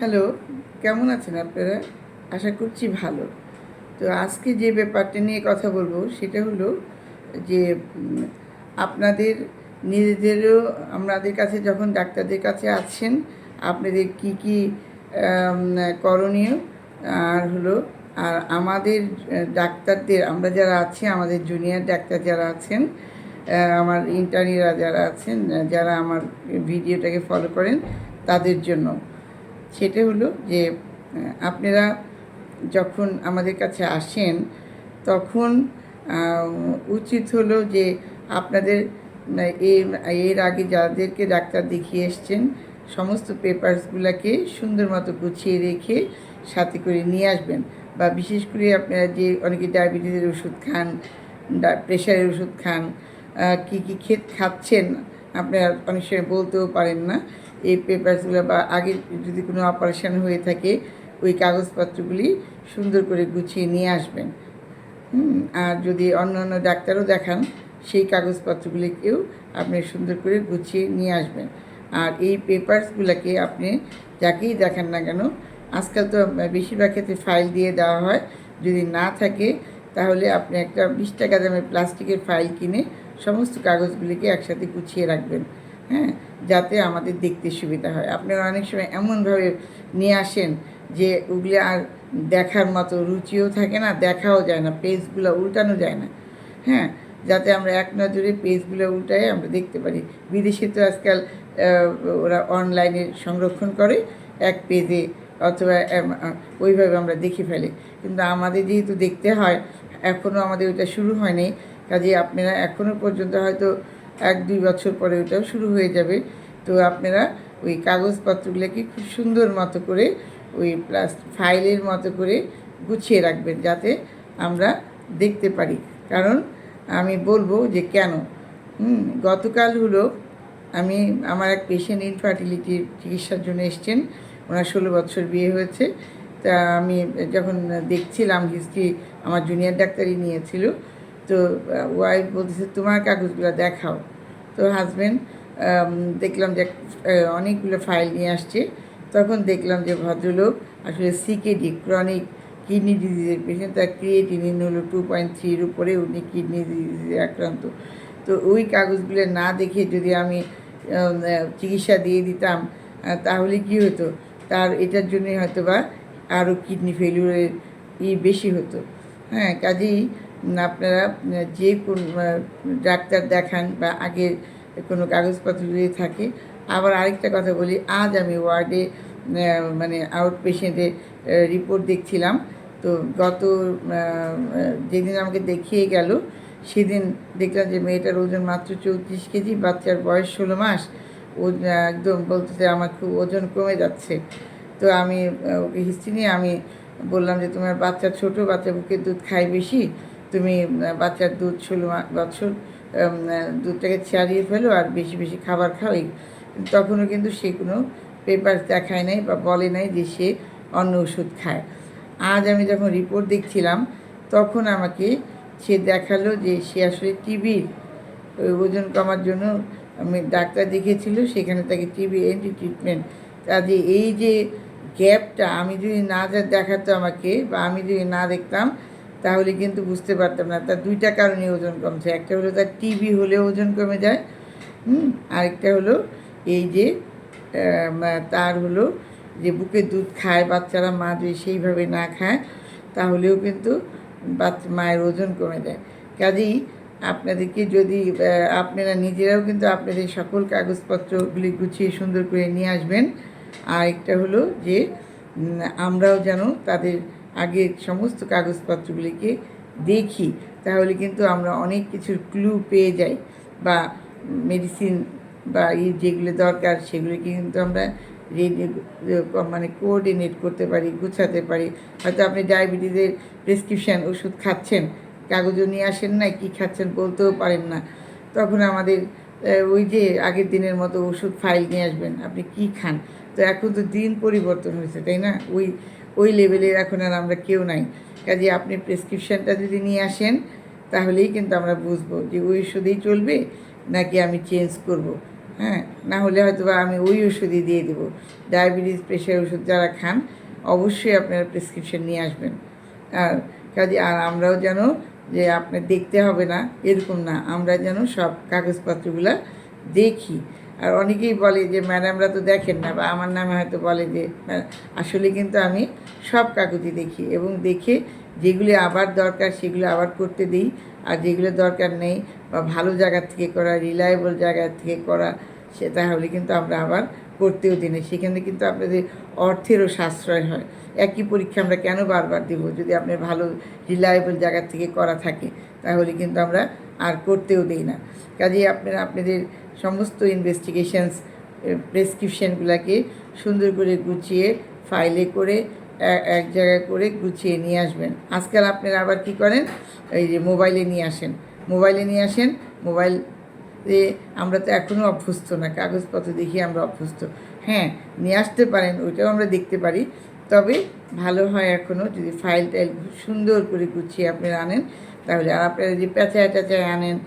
Hello, কেমন আছেন আপনারা? আশা করছি ভালো। তো আজকে যে ব্যাপারটা নিয়ে কথা বলব, সেটা হলো যে আপনাদের নিজেদেরও, আমাদের কাছে যখন ডাক্তারদের কাছে আছেন, আপনাদের কি কি করণীয়? আর হলো, আর আমাদের ডাক্তারদের, আমরা যারা আছি, আমাদের জুনিয়র ডাক্তার যারা আছেন আমার ইন্টার্নিরা যারা আছেন, যারা আমার ভিডিওটাকে ফলো করেন, তাদের জন্য। সেটা হলো যে আপনারা যখন আমাদের কাছে আসেন, তখন উচিত হলো যে আপনাদের এর আগে যাদেরকে ডাক্তার দেখিয়ে এসছেন, সমস্ত পেপারসগুলোকে সুন্দর মতো গুছিয়ে রেখে সাথে করে নিয়ে আসবেন। বা বিশেষ করে আপনারা যে অনেকে ডায়াবেটিসের ওষুধ খান প্রেশারের ওষুধ খান কি কি খেত খাচ্ছেন আপনারা অনেক সময় বলতেও পারেন না। এই পেপারসগুলো বা আগে যদি কোনো অপারেশন হয়ে থাকে, ওই কাগজপত্রগুলি সুন্দর করে গুছিয়ে নিয়ে আসবেন। আর যদি অন্য অন্য ডাক্তারও দেখান, সেই কাগজপত্রগুলিকেও আপনি সুন্দর করে গুছিয়ে নিয়ে আসবেন। আর এই পেপারসগুলোকে আপনি যাকেই দেখান না কেন, আজকাল তো বেশিরভাগ ক্ষেত্রে ফাইল দিয়ে দেওয়া হয়। যদি না থাকে, তাহলে আপনি একটা বিশ টাকা দামের প্লাস্টিকের ফাইল কিনে সমস্ত কাগজগুলিকে একসাথে গুছিয়ে রাখবেন হ্যাঁ যাতে আমাদের দেখতে সুবিধা হয়। আপনারা অনেক সময় এমনভাবে নিয়ে আসেন যে ওগুলি আর দেখার মতো রুচিও থাকে না, দেখাও যায় না, পেজগুলো উল্টানো যায় না হ্যাঁ যাতে আমরা এক নজরে পেজগুলো উল্টায় আমরা দেখতে পারি। বিদেশে তো আজকাল ওরা অনলাইনে সংরক্ষণ করে, এক পেজে অথবা ওইভাবে আমরা দেখে ফেলি। কিন্তু আমাদের যেহেতু দেখতে হয় এখনও আমাদের ওইটা শুরু হয়নি কাজে আপনারা এখনও পর্যন্ত হয়তো এক দুই বছর পরে ওইটাও শুরু হয়ে যাবে। তো আপনারা ওই কাগজপত্রগুলোকে খুব সুন্দর মতো করে ওই প্লাস ফাইলের মতো করে গুছিয়ে রাখবেন যাতে আমরা দেখতে পারি। কারণ আমি বলব যে কেন? গতকাল হলো আমি আমার এক পেশেন্ট ইনফার্টিলিটির চিকিৎসার জন্য এসছেন। ওনার ষোলো বছর বিয়ে হয়েছে। তা আমি যখন দেখছিলাম হিস্ট্রি আমার জুনিয়র ডাক্তারই নিয়েছিল। তো ওয়াইফ বলতেছে, তোমার কাগজগুলো দেখাও। তো হাজব্যান্ড দেখলাম যে অনেকগুলো ফাইল নিয়ে আসছে। তখন দেখলাম যে, ভদ্রলোক আসলে সিকেডি ক্রনিক কিডনি ডিজিজের পেশেন্ট তার ক্রিয়েটিনিন হলো টু পয়েন্ট থ্রির উপরে উনি কিডনি ডিজিজে আক্রান্ত। তো ওই কাগজগুলো না দেখে যদি আমি চিকিৎসা দিয়ে দিতাম তাহলে কি হতো? তার, এটার জন্যই হয়তো বা আরও কিডনি ফেলিউরের ই বেশি হতো। হ্যাঁ কাজেই আপনারা যে কোন ডাক্তার দেখান বা আগের কোনো কাগজপত্র যদি থাকে। আবার আরেকটা কথা বলি, আজ আমি ওয়ার্ডে মানে আউট পেশেন্টের রিপোর্ট দেখছিলাম। তো গত যেদিন আমাকে দেখিয়ে গেল, সেদিন দেখলাম যে মেয়েটার ওজন মাত্র চৌত্রিশ কেজি, বাচ্চার বয়স ষোলো মাস। ও একদম বলতেছে, আমার খুব ওজন কমে যাচ্ছে। তো আমি ওকে হিস্ট্রি নিয়ে আমি বললাম যে, তোমার বাচ্চা ছোট, বাচ্চা বুকের দুধ খায় বেশি। তুমি বাচ্চার দুধ ষোলো বছর দুধটাকে ছাড়িয়ে ফেলো আর বেশি বেশি খাবার খাও তখনও কিন্তু সে কোনো পেপার দেখায় নাই বা বলে নাই যে সে অন্য ওষুধ খায়। আজ আমি যখন রিপোর্ট দেখছিলাম, তখন আমাকে সে দেখাল যে সে আসলে টিবির ওই ওজন কমার জন্য আমি ডাক্তার দেখিয়েছিল, সেখানে তাকে টিবি অ্যান্টি ট্রিটমেন্ট কাজে এই যে গ্যাপটা আমি যদি না দেখাতো আমাকে বা আমি যদি না দেখতাম তাহলে কিন্তু বুঝতে পারতাম না। তার দুইটা কারণে ওজন কমছে। একটা হলো তার টিবি হলে ওজন কমে যায়, হুম? আরেকটা হলো এই যে তার হলো যে বুকে দুধ খায়, বাচ্চারা মা যদি সেইভাবে না খায়, তাহলেও কিন্তু বাচ্চা, মায়ের ওজন কমে যায়। কাজেই আপনাদেরকে যদি আপনারা নিজেরাও কিন্তু আপনাদের সকল কাগজপত্রগুলি গুছিয়ে সুন্দর করে নিয়ে আসবেন। আর একটা হলো যে আমরাও যেন তাদের আগের সমস্ত কাগজপত্রগুলিকে দেখি, তাহলে কিন্তু আমরা অনেক কিছুর ক্লু পেয়ে যাই বা মেডিসিন বা এই যেগুলো দরকার সেগুলিকে কিন্তু আমরা রেডি মানে কোঅর্ডিনেট করতে পারি, গুছাতে পারি। হয়তো আপনি ডায়াবেটিসের প্রেসক্রিপশান ওষুধ খাচ্ছেন, কাগজও নিয়ে আসেন না, কী খাচ্ছেন বলতেও পারেন না। তখন আমাদের ওই যে আগের দিনের মতো ওষুধ ফাইল নিয়ে আসবেন, আপনি কি খান? তো এখন তো দিন পরিবর্তন হয়েছে, তাই না? ওই ওই লেভেলের এখন আর আমরা কেউ নাই। কাজে আপনি প্রেসক্রিপশানটা যদি নিয়ে আসেন, তাহলেই কিন্তু আমরা বুঝব যে ওই ওষুধেই চলবে নাকি আমি চেঞ্জ করব। হ্যাঁ না হলে হয়তো বা আমি ওই ওষুধই দিয়ে দেবো। ডায়াবেটিস প্রেশার ওষুধ যারা খান, অবশ্যই আপনারা প্রেসক্রিপশন নিয়ে আসবেন। আর কাজে আর আমরাও যেন যে আপনার দেখতে হবে না, এরকম না, আমরা যেন সব কাগজপত্রগুলো দেখি। আর অনেকেই বলে যে, ম্যাডামরা তো দেখেন না। বা আমার নামে হয়তো বলে যে "ম্যা- আসলে কিন্তু আমি সব কাগজই দেখি এবং দেখে যেগুলি আবার দরকার সেগুলো আবার করতে দিই। আর যেগুলো দরকার নেই বা ভালো জায়গা থেকে করা রিলায়েবল জায়গা থেকে করা, সে তাহলে কিন্তু আমরা আবার করতেও দিই না। সেখানে কিন্তু আপনাদের অর্থেরও সাশ্রয় হয়। একই পরীক্ষা আমরা কেন বারবার দেবো? যদি আপনার ভালো রিলায়েবল জায়গা থেকে করা থাকে, তাহলে কিন্তু আমরা আর করতেও দিই না। কাজেই আপনারা, আপনাদের সমস্ত ইনভেস্টিগেশনস প্রেসক্রিপশানগুলোকে সুন্দর করে গুছিয়ে ফাইলে করে এক জায়গায় করে গুছিয়ে নিয়ে আসবেন। আজকাল আপনারা আবার কি করেন? এই যে মোবাইলে নিয়ে আসেন। মোবাইলে নিয়ে আসেন মোবাইল এ আমরা তো এখনও অভ্যস্ত না, কাগজপত্র দেখি আমরা অভ্যস্ত। হ্যাঁ নিয়ে আসতে পারেন, ওইটাও আমরা দেখতে পারি। তবে ভালো হয় এখনও যদি ফাইল টাইল সুন্দর করে গুছিয়ে আপনারা আনেন, তাহলে আর আপনারা যে পেঁচায় টেঁচায় আনেন,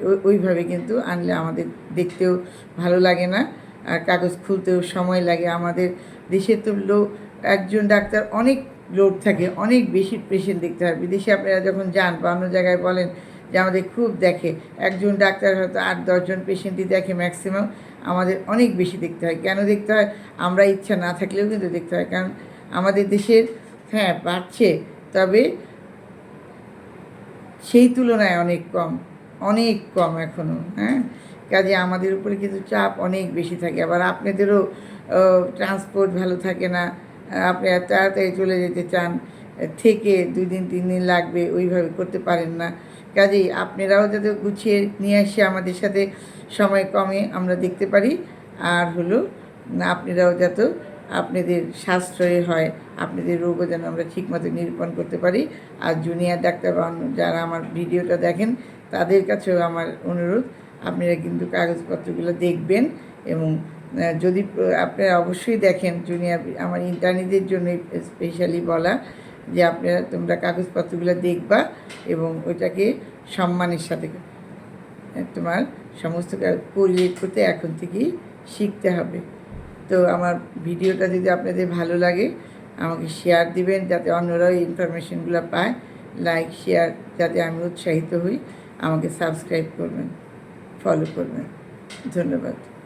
ওই- ওইভাবে কিন্তু আনলে আমাদের দেখতেও ভালো লাগে না। আর কাগজ খুলতেও সময় লাগে। আমাদের দেশে তো লোক, একজন ডাক্তার অনেক লোড থাকে, অনেক বেশি পেশেন্ট দেখতে হয়। বিদেশে আপনারা যখন যান বা অন্য জায়গায় বলেন যে আমাদের খুব দেখে, একজন ডাক্তার হয়তো আট দশজন পেশেন্টই দেখে ম্যাক্সিমাম আমাদের অনেক বেশি দেখতে হয়। কেন দেখতে হয়? আমরা ইচ্ছা না থাকলেও কিন্তু দেখতে হয়। কারণ আমাদের দেশের হ্যাঁ বাড়ছে। তবে সেই তুলনায় অনেক কম অনেক কম এখনও হ্যাঁ? কাজে আমাদের উপরে কিন্তু চাপ অনেক বেশি থাকে। আবার আপনাদেরও ট্রান্সপোর্ট ভালো থাকে না, আপনি তাড়াতাড়ি চলে যেতে চান, থেকে দুই দিন, তিন দিন লাগবে, ওইভাবে করতে পারেন না। কাজেই আপনারাও যাতে গুছিয়ে নিয়ে আসে আমাদের সাথে সময় কমে আমরা দেখতে পারি। আর হলো, আপনারাও যাতে আপনাদের সাশ্রয় হয়, আপনাদের রোগও যেন আমরা ঠিকমতো নিরূপণ করতে পারি। আর জুনিয়র ডাক্তার যারা আমার ভিডিওটা দেখেন, তাদের কাছেও আমার অনুরোধ, আপনারা কিন্তু কাগজপত্রগুলো দেখবেন এবং যদি, আপনারা অবশ্যই দেখেন জুনিয়র আমার ইন্টারনিদের জন্য স্পেশালি বলা যে আপনারা তোমরা কাগজপত্রগুলো দেখবা এবং ওইটাকে সম্মানের সাথে, তোমার সমস্ত কোরিলেট করতে এখন থেকেই শিখতে হবে। তো আমার ভিডিওটা যদি আপনাদের ভালো লাগে, আমাকে শেয়ার দিবেন যাতে অন্যরাও এই ইনফরমেশনগুলো পায়। লাইক শেয়ার যাতে আমি উৎসাহিত হই। আমাকে সাবস্ক্রাইব করবেন ফলো করবেন। ধন্যবাদ।